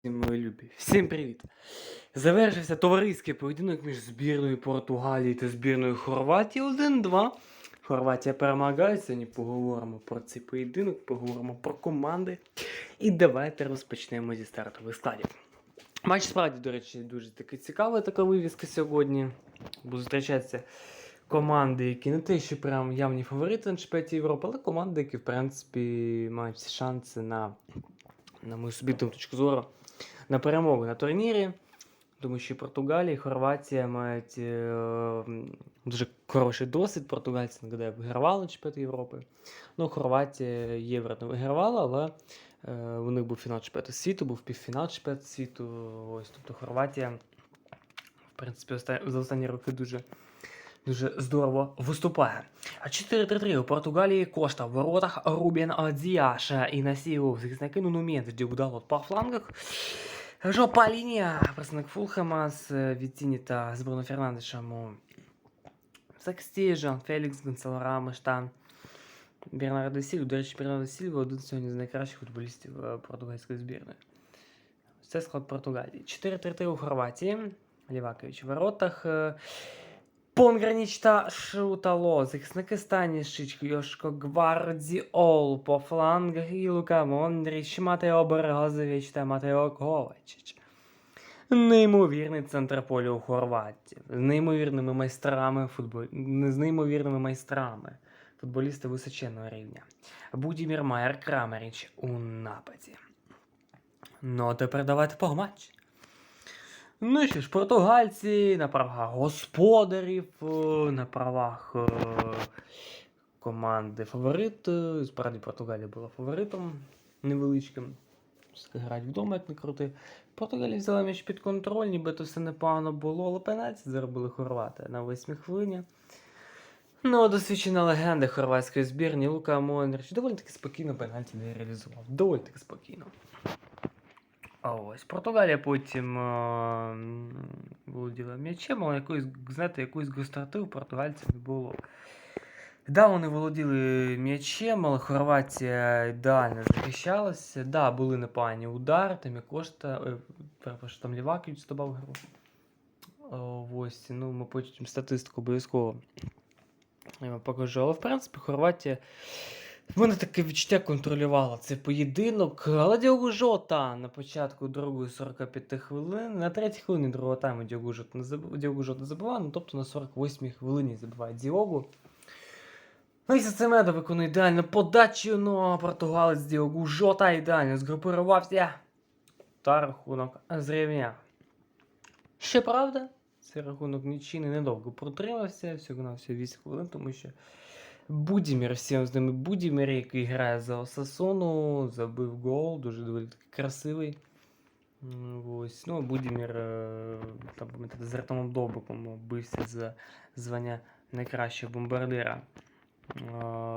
Всім мої любі. Всім привіт! Завершився товариський поєдинок між збірною Португалії та збірною Хорватії 1-2. Хорватія перемагає. Сьогодні поговоримо про цей поєдинок, поговоримо про команди. І давайте розпочнемо зі стартових складів. Матч справді, до речі, дуже таки цікавий, така вивіска сьогодні. Бо зустрічаються команди, які не те, що прям явні фаворити на чемпіонаті Європи, але команди, які, в принципі, мають всі шанси на, на мою суб'єктивну точку зору, на перемогу на турнірі. Тому що Португалія, і Хорватія мають е, дуже хороший досвід. Португальці нагадаю, вигравали чемпіонат Європи. Ну, Хорватія євро не вигравала, але е, у них був фінал чемпіонату світу, був півфінал чемпіонату світу. Ось, тобто Хорватія, в принципі, за останні роки дуже, дуже здорово виступає. А 4-3-3 у Португалії Кошта в воротах Рубін Діаша і на сілу захисники ну момент, де вдало по флангах. Жопа лінія, представник Фулхема з е, Віціні та з Бруно Фернандешем у Сексті, Жан Фелікс, Гонсало Рамеш та Бернардо Сільва. До речі, Бернардо Сільва один сьогодні з найкращих футболістів е, португальської збірної. Це склад Португалії. 4-3-3 у Хорватії. Лівакович у воротах. Понграніч та Шутало. Захисники Станішич, Йошко Гвардіол по флангах і Лука Мондріч, Матео Березович та Матео Ковачич. Неймовірний центр поля у Хорватії. З неймовірними майстрами футбол... з неймовірними майстрами. Футболісти височенного рівня. Будімір Майер Крамеріч у нападі. Ну, а тепер давайте по матчі. Ну що ж, португальці на правах господарів, е, на правах е, команди фаворит. Справді Португалія була фаворитом невеличким. Грати вдома, як не крути. Португалія взяла м'яч під контроль, ніби все непогано було, але пенальті заробили хорвати на восьмій хвилині. Ну, досвідчена легенда хорватської збірні Лука Мондрич доволі таки спокійно пенальті не реалізував. Доволі таки спокійно. А ось Португалія потім е, володіла м'ячем, але якоїсь, знаєте, якоїсь гостроти у португальців не було. Да, вони володіли м'ячем, але Хорватія ідеально захищалася. Да, були непогані удари, там і Кошта, е, перепрошую, там Ліваківич здобав гру. Ось, ну, ми потім статистику обов'язково покажу. Але в принципі Хорватія. В мене таке відчуття контролювала цей поєдинок. Але Діогу Жота на початку другої 45 хвилин, на третій хвилині другого тайму Діогу Жота не забив, Діогу Жота забиває, ну тобто на 48-й хвилині забиває Діогу. Ну і Сацемедо виконує ідеальну подачу, ну португалець Діогу Жота ідеально згрупувався. Та рахунок зрівняв. Щоправда, цей рахунок нічий недовго протримався, всього на всього 8 хвилин, тому що Будімір, всім з ними Будімір, який грає за Осасону, забив гол, дуже доволі таки красивий. Ось, ну, Будімір, е, там, пам'ятаєте, з Артемом Довбиком бився за звання найкращого бомбардира е,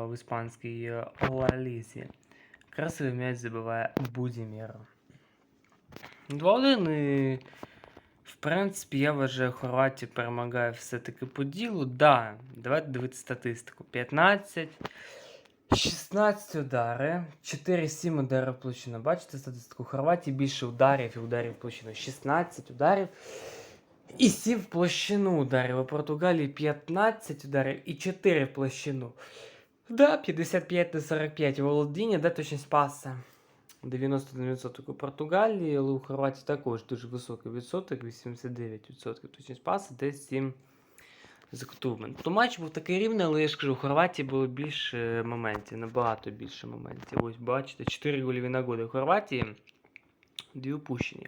в іспанській Ла Лізі. Красивий м'яч забиває Будімір. 2-1 і принципі, я вважаю, Хорватія перемагає все-таки по ділу. Да, давайте дивитися статистику. 15, 16 удари, 4-7 ударів площину. Бачите статистику? Хорватії більше ударів і ударів площину. 16 ударів і 7 в площину ударів. У Португалії 15 ударів і 4 в площину. Да, 55 на 45 володіння, де точність паса. 91% у Португалії, але у Хорватії також дуже високий відсоток, 89% точність паса, десь 7 закутувань. То матч був такий рівний, але я ж кажу, у Хорватії було більше моментів, набагато більше моментів. Ось бачите, 4 гольові нагоди у Хорватії, 2 упущені.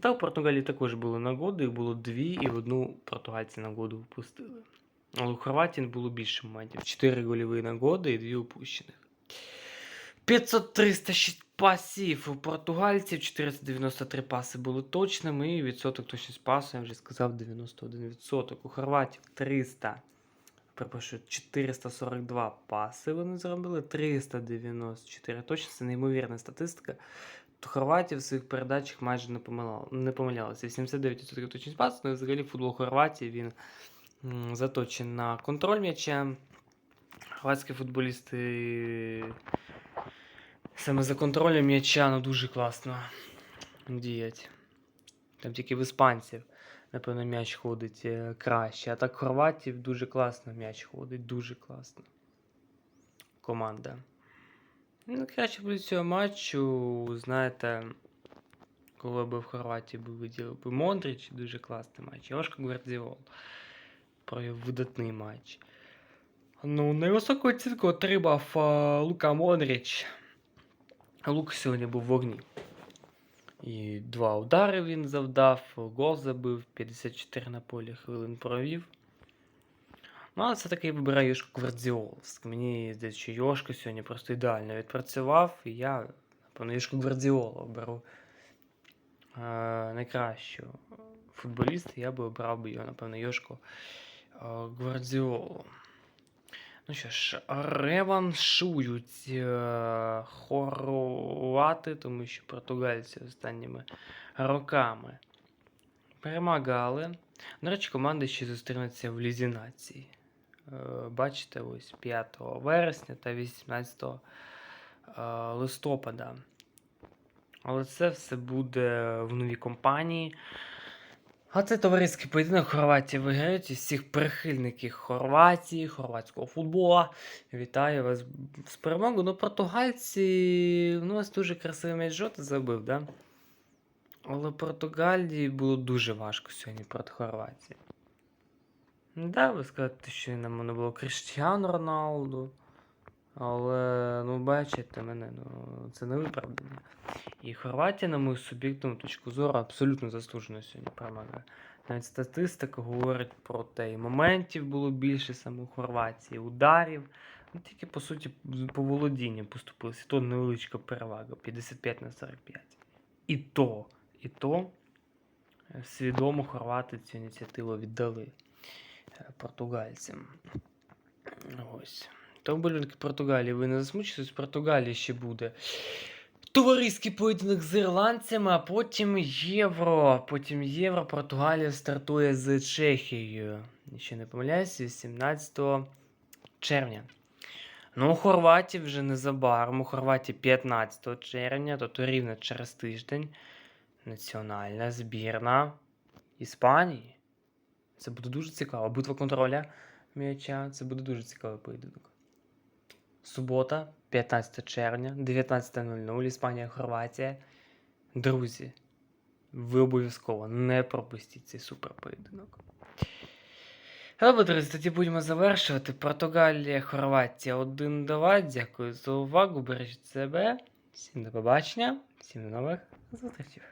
Та у Португалії також були нагоди, їх було 2 і в одну португальці нагоду впустили. Але у Хорватії було більше моментів. 4 гольові нагоди і 2 упущених. 500-306 пасів у португальців, 493 паси були точними, і відсоток точність пасу, я вже сказав, 91%. У хорватів 300, перепрошую, 442 паси вони зробили, 394 точно, це неймовірна статистика. То Хорватія в своїх передачах майже не, помилала, не помилялася. 79% точність пасу, ну і взагалі футбол Хорватії він заточений на контроль м'яча. Хорватські футболісти Саме за контролем м'яча ну дуже класно діяти. Там тільки в іспанців, напевно, м'яч ходить е, краще. А так хорватів дуже класно м'яч ходить, дуже класно. Команда. Ну, краще буде цього матчу, знаєте, коли би в Хорватії би виділив би Мондріч, дуже класний матч. Йошко Гвардіол провів видатний матч. Ну, найвисоку оцінку отримав а, Лука Мондріч. Лук сьогодні був в вогні. І два удари він завдав, гол забив, 54 на полі хвилин провів. Ну, але все-таки я вибираю Йошко Гвардіоловськ. Мені здається, що Йошко сьогодні просто ідеально відпрацював, і я, напевно, Йошко Гвардіолова беру е, найкращу футболіста, я би обрав би його, напевно, Йошко е, Гвардіолу. Ну що ж, реваншують е, хорвати, тому що португальці останніми роками перемагали. До речі, команди ще зустрінуться в Лізі націй. Е, Бачите, ось 5 вересня та 18 е, листопада. Але це все буде в новій компанії. А це товариський поєдинок Хорватії виграють і всіх прихильників Хорватії, хорватського футболу. Вітаю вас з перемогою. Ну, португальці, ну, у вас дуже красивий м'яч жота забив, да? Але Португалії було дуже важко сьогодні проти Хорватії. Да, ви скажете, що нам не було Кріштіану Роналду. Але, ну, бачите мене, ну, це не виправдання. І Хорватія, на мою суб'єктивну точку зору, абсолютно заслужено сьогодні перемагає. Навіть статистика говорить про те, і моментів було більше саме у Хорватії, ударів. Ну, тільки, по суті, по володінню поступилися. То невеличка перевага 55 на 45. І то, і то е, свідомо хорвати цю ініціативу віддали е, португальцям. Ось. Болюнки Португалії, ви не засмучуєтесь, Португалії ще буде. Товариський поєдинок з ірландцями, а потім євро. Потім євро. Португалія стартує з Чехією. Якщо не помиляюсь, 18 червня. Ну, у Хорватії вже незабаром. У Хорватії 15 червня, тобто рівно через тиждень. Національна збірна Іспанії. Це буде дуже цікаво. Битва контроля м'яча. Це буде дуже цікавий поєдинок. Субота, 15 червня, 19.00, Іспанія, Хорватія. Друзі, ви обов'язково не пропустіть цей супер поєдинок. Добре, друзі, тоді будемо завершувати. Португалія, Хорватія 1-2. Дякую за увагу. Бережіть себе. Всім до побачення, всім до нових зустрічей.